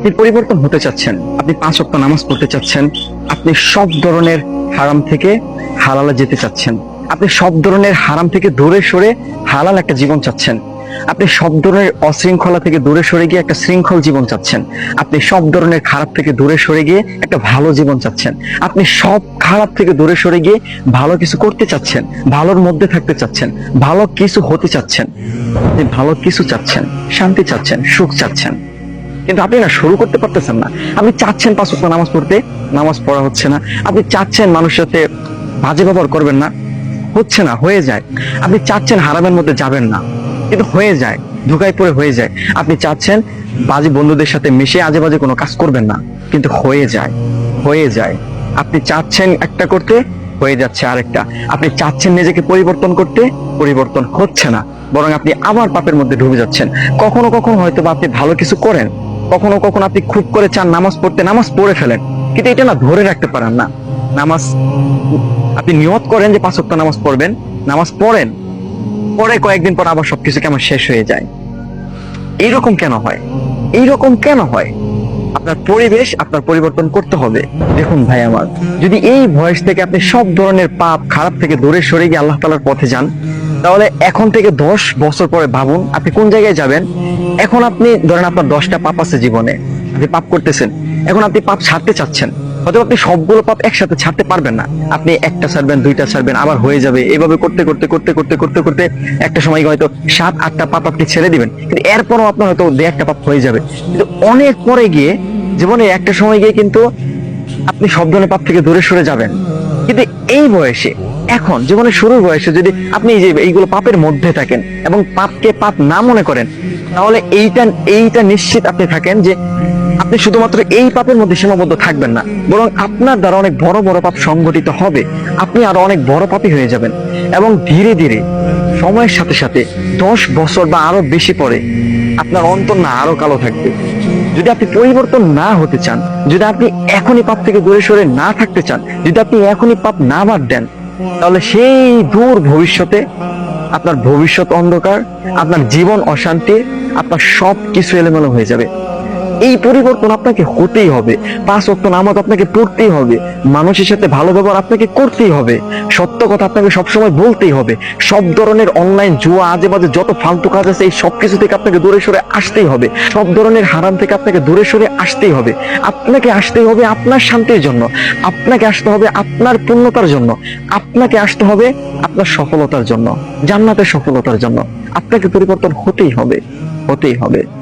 আপনি পরিবর্তন হতে চাচ্ছেন। আপনি পাঁচ ওয়াক্ত নামাজ পড়তে চাচ্ছেন। আপনি সব ধরনের হারাম থেকে হালালে যেতে চাচ্ছেন। আপনি সব ধরনের হারাম থেকে দূরে সরে হালাল একটা জীবন চাচ্ছেন। আপনি সব ধরনের অশৃঙ্খলা থেকে দূরে সরে গিয়ে একটা শৃঙ্খল জীবন চাচ্ছেন। আপনি সব ধরনের খারাপ থেকে দূরে সরে গিয়ে একটা ভালো জীবন চাচ্ছেন। আপনি সব খারাপ থেকে দূরে সরে গিয়ে ভালো কিছু করতে চাচ্ছেন। ভালোর মধ্যে থাকতে চাচ্ছেন। ভালো কিছু হতে চাচ্ছেন। আপনি ভালো কিছু চাচ্ছেন, শান্তি চাচ্ছেন, সুখ চাচ্ছেন। কিন্তু আপনি না শুরু করতে পারতেছেন না। আপনি চাচ্ছেন পাঁচ ওয়াক্ত নামাজ পড়তে, নামাজ পড়া হচ্ছে না। আপনি চাচ্ছেন মানুষের সাথে বাজে ব্যবহার করবেন না। হচ্ছে না, হয়ে যায়। আপনি চাচ্ছেন হারামের মধ্যে যাবেন না। কিন্তু হয়ে যায় ধোকায় পড়ে হয়ে যায়। আপনি চাচ্ছেন বাজে বন্ধুদের সাথে মিশে আজে বাজে কোনো কাজ করবেন না। কিন্তু হয়ে যায় হয়ে যায়। আপনি চাচ্ছেন একটা করতে, হয়ে যাচ্ছে আরেকটা। আপনি চাচ্ছেন নিজেকে পরিবর্তন করতে, পরিবর্তন হচ্ছে না। বরং আপনি আবার পাপের মধ্যে ঢুকে যাচ্ছেন। কখনো কখনো হয়তো বা আপনি ভালো কিছু করেন। কখনো কখনো আপনি খুব করে চান নামাজ পড়তে, নামাজ পড়ে ফেলেন। কিন্তু এটা না ধরে রাখতে পারেন না। নামাজ, আপনি নিয়ত করেন যে পাঁচ ওয়াক্ত নামাজ পড়বেন, নামাজ পড়েন, পরে কয়েকদিন পর আবার সবকিছু কেমন শেষ হয়ে যায়। এইরকম কেন হয়? এইরকম কেন হয়? আপনার পরিবেশ, আপনার পরিবর্তন করতে হবে। দেখুন ভাই আমার, যদি এই বয়স থেকে আপনি সব ধরনের পাপ, খারাপ থেকে দূরে সরে গিয়ে আল্লাহ তালার পথে যান তাহলে এখন থেকে দশ বছর পরে ভাবুন আপনি কোন জায়গায় যাবেন? এখন আপনি ধরেন আপনার দশটা পাপ আছে জীবনে, আপনি পাপ করতেছেন। এখন আপনি পাপ ছাড়তে চাচ্ছেন। হয়তো আপনি সবগুলো পাপ একসাথে ছাড়তে পারবেন না। আপনি একটা ছাড়বেন, দুইটা ছাড়বেন, আবার হয়ে যাবে। এভাবে করতে করতে করতে করতে করতে করতে একটা সময় হয়তো সাত, আটটা পাপ আপনি ছেড়ে দিবেন। কিন্তু এরপরও আপনার হয়তো দু একটা পাপ হয়ে যাবে। কিন্তু অনেক পরে গিয়ে জীবনে একটা সময় গিয়ে কিন্তু আপনি সব ধরনের পাপ থেকে দূরে সরে যাবেন। কিন্তু এই বয়সে এখন জীবনের শুরুর বয়সে যদি আপনি যে এইগুলো পাপের মধ্যে থাকেন এবং পাপকে পাপ না মনে করেন, তাহলে এইটা এইটা নিশ্চিত আপনি থাকেন যে আপনি শুধুমাত্র এই পাপের মধ্যে সীমাবদ্ধ থাকবেন না, বরং আপনার দ্বারা অনেক বড় বড় পাপ সংগঠিত হবে। আপনি আরও অনেক বড় পাপী হয়ে যাবেন এবং ধীরে ধীরে সময়ের সাথে সাথে দশ বছর বা আরও বেশি পরে আপনার অন্তর না আরও কালো থাকবে। যদি আপনি পরিবর্তন না হতে চান, যদি আপনি এখনই পাপ থেকে দূরে সরে না থাকতে চান, যদি আপনি এখনই পাপ না বাদ দেন তাহলে সেই দূর ভবিষ্যতে আপনার ভবিষ্যৎ অন্ধকার, আপনার জীবন অশান্তি, আপনার সব কিছু এলোমেলো হয়ে যাবে। এই পরিবর্তন আপনাকে হতেই হবে। পাঁচ অক্ট নামাজ আপনাকে পড়তেই হবে। মানুষের সাথে ভালো ব্যবহার আপনাকে করতেই হবে। সত্য কথা আপনাকে সবসময় বলতেই হবে। সব ধরনের অনলাইন জুয়া আজে বাজে যত ফালতু কাজ আছে, এই সব কিছু থেকে আপনাকে দূরে সরে আসতেই হবে। সব ধরনের হারাম থেকে আপনাকে দূরে সরে আসতেই হবে। আপনাকে আসতেই হবে আপনার শান্তির জন্য। আপনাকে আসতে হবে আপনার পূর্ণতার জন্য। আপনাকে আসতে হবে আপনার সফলতার জন্য। জান্নাতের সফলতার জন্য। আপনাকে পরিবর্তন হতেই হবে। হতেই হবে।